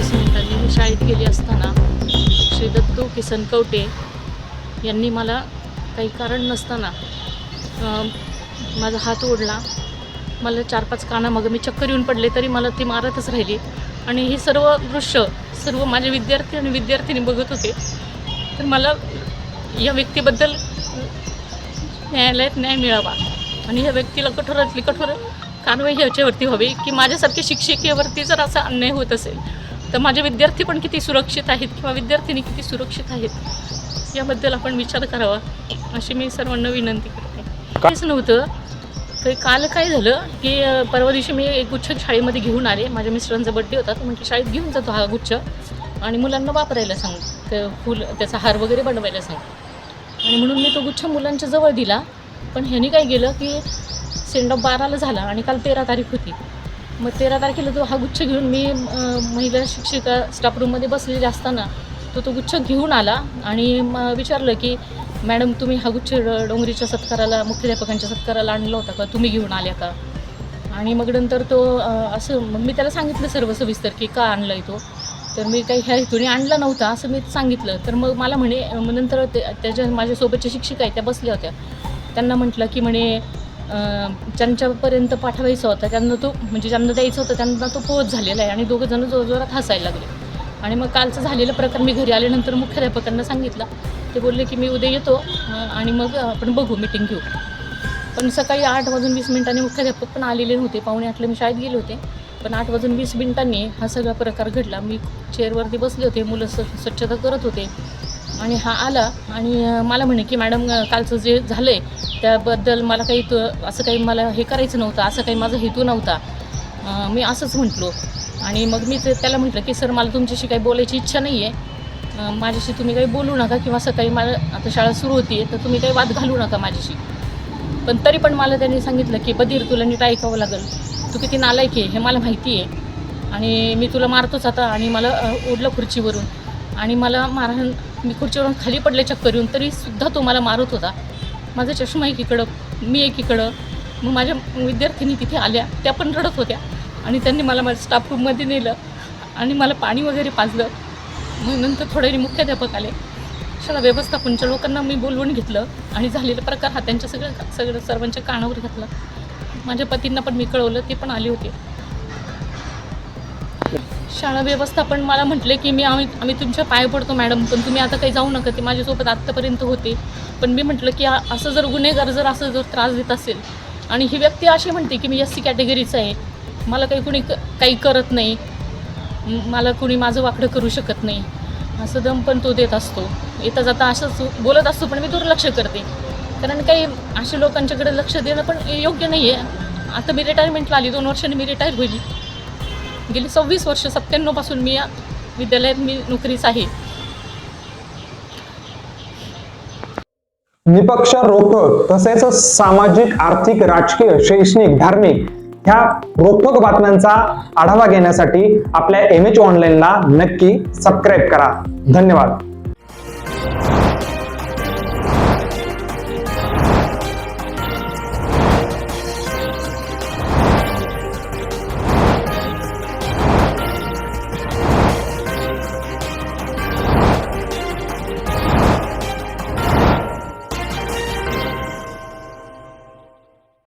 वीस मिनिटांनी मी शाळेत गेली असताना श्री दत्तू किसन कवटे यांनी मला काही कारण नसताना माझा हात ओढला. मला चार पाच कानामागं मी चक्कर येऊन पडले तरी मला ती मारतच राहिली. आणि हे सर्व दृश्य सर्व माझे विद्यार्थी आणि विद्यार्थिनी बघत होते. तर मला या व्यक्तीबद्दल न्यायालयात न्याय मिळावा आणि या व्यक्तीला कठोरातली कठोर कारवाई ह्याच्यावरती व्हावी की माझ्यासारख्या शिक्षिकेवरती जर असा अन्याय होत असेल तर माझे विद्यार्थी पण किती सुरक्षित आहेत किंवा विद्यार्थिनी किती सुरक्षित आहेत याबद्दल आपण विचार करावा अशी मी सर्वांना विनंती करते. काहीच नव्हतं तर काल काय झालं की परवा दिवशी मी एक गुच्छ शाळेमध्ये घेऊन आले. माझ्या मिस्टरांचा बड्डे होता तर म्हणजे शाळेत घेऊन जातो हा गुच्छ आणि मुलांना वापरायला सांग ते फुल त्याचा हार वगैरे बनवायला सांग. आणि म्हणून मी तो गुच्छ मुलांच्या जवळ दिला. पण ह्याने काय केलं की सेंड ऑफ बाराला झाला आणि काल तेरा तारीख होती. मग तेरा तारखेला तो हा गुच्छ घेऊन मी महिला शिक्षिका स्टाफ रूममध्ये बसलेली असताना तो तो गुच्छ घेऊन आला आणि मग विचारलं की मॅडम तुम्ही हा गुच्छ ड- डोंगरीच्या सत्काराला मुख्याध्यापकांच्या सत्काराला आणला होता का? तुम्ही घेऊन आल्या का? आणि मग नंतर तो असं मग मी त्याला सांगितलं सर्व सविस्तर की का आणला आहे तो? तर मी काही ह्या हेतूने आणला नव्हता असं मी सांगितलं. तर मग मला म्हणे मग नंतर ते त्याच्या माझ्यासोबतच्या शिक्षिका आहेत त्या बसल्या होत्या. त्यांना म्हटलं की म्हणे ज्यांच्यापर्यंत पाठवायचा होता त्यांना तो म्हणजे ज्यांना द्यायचा होता त्यांना तो पोहोच झालेला आहे आणि दोघं जण जोरजोरात हसायला लागले. आणि मग कालचं झालेलं प्रकार मी घरी आल्यानंतर मुख्याध्यापकांना सांगितलं. ते बोलले की मी उद्या येतो आणि मग आपण बघू मिटिंग घेऊ. पण सकाळी आठ वाजून वीस मिनिटांनी मुख्याध्यापक पण आलेले नव्हते. पावणे आठला मी शाळेत गेले होते. पण आठ वाजून वीस मिनिटांनी हा सगळा प्रकार घडला. मी चेअरवरती बसले होते. मुलं स्व स्वच्छता करत होते. आणि हा आला आणि मला म्हणे की मॅडम कालचं जे झालं आहे त्याबद्दल मला काही तो असं काही मला हे करायचं नव्हतं असं काही माझा हेतू नव्हता. मी असंच म्हटलो. आणि मग मी ते त्याला म्हटलं की सर मला तुमच्याशी काही बोलायची इच्छा नाही आहे माझ्याशी तुम्ही काही बोलू नका किंवा सकाळी मला आता शाळा सुरू होती तर तुम्ही काही वाद घालू नका माझ्याशी. पण तरी पण मला त्यांनी सांगितलं की बधीर तुला नीट ऐकावं लागेल. तू किती नालायक आहे हे मला माहिती आहे. आणि मी तुला मारतोच आता आणि मला ओढलं खुर्चीवरून. आणि मला मारहाण मी खुर्चीवरून खाली पडले चक्कर येऊन तरीसुद्धा तो मला मारत होता. माझा चष्मा एकीकडं मी एकीकडं मग माझ्या विद्यार्थिनी तिथे आल्या त्या पण रडत होत्या. आणि त्यांनी मला माझ्या स्टाफ रूममध्ये नेलं आणि मला पाणी वगैरे पाजलं. मग नंतर थोडे मुख्याध्यापक आले. शाळा व्यवस्थापनच्या लोकांना मी बोलवून घेतलं आणि झालेला प्रकार हा त्यांच्या सगळं सगळं सर्वांच्या कानावर घातला. माझ्या पतींना पण मी कळवलं ते पण आले होते. शाळा व्यवस्थापन मला म्हटले की मी आम्ही आम्ही तुमच्या पाय पडतो मॅडम पण तुम्ही आता काही जाऊ नका ते माझ्यासोबत आत्तापर्यंत होते. पण मी म्हटलं की असं जर गुन्हेगार जर असं जर त्रास देत असेल आणि ही व्यक्ती अशी म्हणते की मी एस सी कॅटेगरीचं आहे मला काही कुणी क- काही करत नाही मला कुणी माझं वाकडं करू शकत नाही असं दम पण तो देत असतो. येता जाता असंच बोलत असतो पण मी दुर्लक्ष करते. कारण काही अशा लोकांच्याकडे लक्ष देणं पण योग्य नाही आहे आता मी रिटायरमेंटला आली दोन वर्षांनी मी रिटायर होईल. गेली सव्वीस वर्ष सत्त्याण्णवपासून मी या विद्यालयात मी नोकरीच आहे. निपक्ष रोखक तसेच सामाजिक आर्थिक राजकीय शैक्षणिक धार्मिक ह्या रोखक बातम्यांचा आढावा घेण्यासाठी आपल्या एम एच ऑनलाईनला नक्की सबस्क्राईब करा. धन्यवाद.